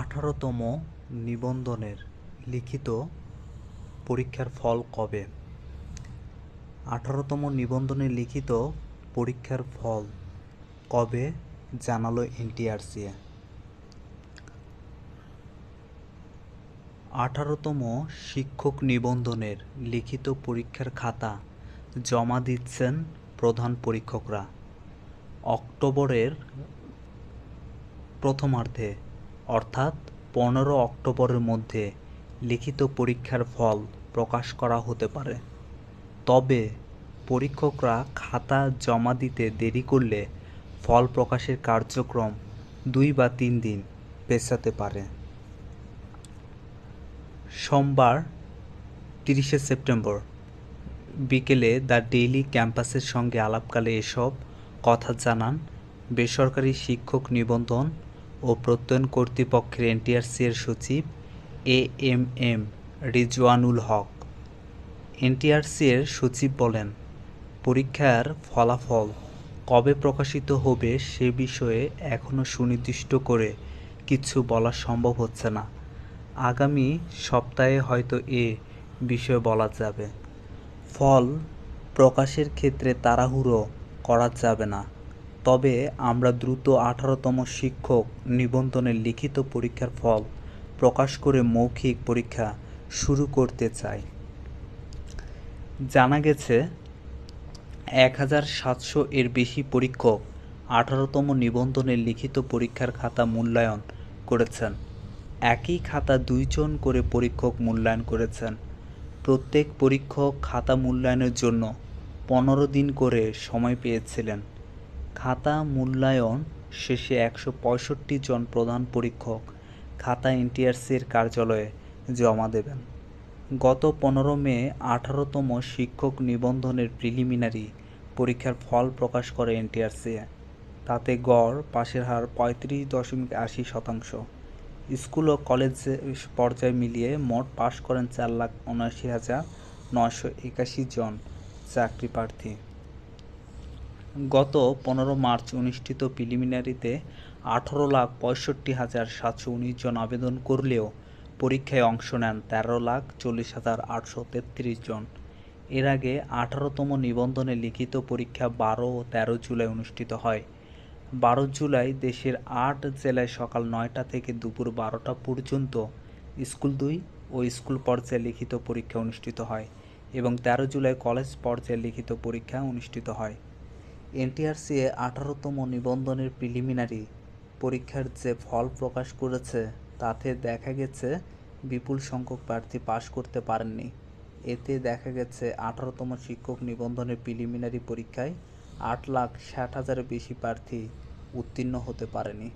আঠারোতম নিবন্ধনের লিখিত পরীক্ষার ফল কবে? আঠারোতম নিবন্ধনের লিখিত পরীক্ষার ফল কবে জানালো এনটিআরসি আঠারোতম শিক্ষক নিবন্ধনের লিখিত পরীক্ষার খাতা জমা দিচ্ছেন প্রধান পরীক্ষকরা। অক্টোবরের প্রথমার্ধে অর্থাৎ পনেরো অক্টোবরের মধ্যে লিখিত পরীক্ষার ফল প্রকাশ করা হতে পারে। তবে পরীক্ষকরা খাতা জমা দিতে দেরি করলে ফল প্রকাশের কার্যক্রম দুই বা তিন দিন পেছাতে পারে। সোমবার, তিরিশে সেপ্টেম্বর, বিকেলে দ্য ডেইলি ক্যাম্পাসের সঙ্গে আলাপকালে এসব কথা জানান বেসরকারি শিক্ষক নিবন্ধন ও প্রত্যয়ন কর্তৃপক্ষের এনটিআরসি এর সচিব A M M Rizwanul Haque. NTRC এর সচিব বলেন, পরীক্ষার ফলাফল কবে প্রকাশিত হবে সে বিষয়ে এখনও সুনির্দিষ্ট করে কিছু বলা সম্ভব হচ্ছে না। আগামী সপ্তাহে হয়তো এ বিষয়ে বলা যাবে। ফল প্রকাশের ক্ষেত্রে তাড়াহুড়ো করা যাবে না। তবে আমরা দ্রুত আঠারোতম শিক্ষক নিবন্ধনের লিখিত পরীক্ষার ফল প্রকাশ করে মৌখিক পরীক্ষা শুরু করতে চাই। জানা গেছে এক হাজার সাতশো এর বেশি পরীক্ষক আঠারোতম নিবন্ধনের লিখিত পরীক্ষার খাতা মূল্যায়ন করেছেন। একই খাতা দুইজন করে পরীক্ষক মূল্যায়ন করেছেন। প্রত্যেক পরীক্ষক খাতা মূল্যায়নের জন্য পনেরো দিন করে সময় পেয়েছিলেন। খাতা মূল্যায়ন শেষে একশো পঁয়ষট্টি জন প্রধান পরীক্ষক খাতা এনটিআরসির কার্যালয়ে জমা দেবেন। গত পনেরো মে আঠারোতম শিক্ষক নিবন্ধনের প্রিলিমিনারি পরীক্ষার ফল প্রকাশ করে এনটিআরসি তাতে গড় পাশের হার পঁয়ত্রিশ দশমিক আশি শতাংশ। স্কুল ও কলেজ পর্যায়ে মিলিয়ে মোট পাশ করেন চার লাখ উনআশি হাজার নয়শো একাশি জন চাকরি প্রার্থী। গত পনেরো মার্চ অনুষ্ঠিত প্রিলিমিনারিতে আঠারো লাখ পঁয়ষট্টি হাজার সাতশো উনিশ জন আবেদন করলেও পরীক্ষায় অংশ নেন তেরো লাখ চল্লিশ হাজার আটশো তেত্রিশ জন। এর আগে আঠারোতম নিবন্ধনে লিখিত পরীক্ষা বারো ও তেরো জুলাই অনুষ্ঠিত হয়। বারো জুলাই দেশের আট জেলায় সকাল নয়টা থেকে দুপুর বারোটা পর্যন্ত স্কুল দুই ও স্কুল পর্যায়ে লিখিত পরীক্ষা অনুষ্ঠিত হয় এবং তেরো জুলাই কলেজ পর্যায়ে লিখিত পরীক্ষা অনুষ্ঠিত হয়। এনটিআরসি আঠারোতম নিবন্ধনের প্রিলিমিনারি পরীক্ষার যে ফল প্রকাশ করেছে, তাতে দেখা গেছে বিপুল সংখ্যক প্রার্থী পাশ করতে পারেননি। এতে দেখা গেছে আঠারোতম শিক্ষক নিবন্ধনের প্রিলিমিনারি পরীক্ষায় আট লাখ ষাট হাজারের বেশি প্রার্থী উত্তীর্ণ হতে পারেনি।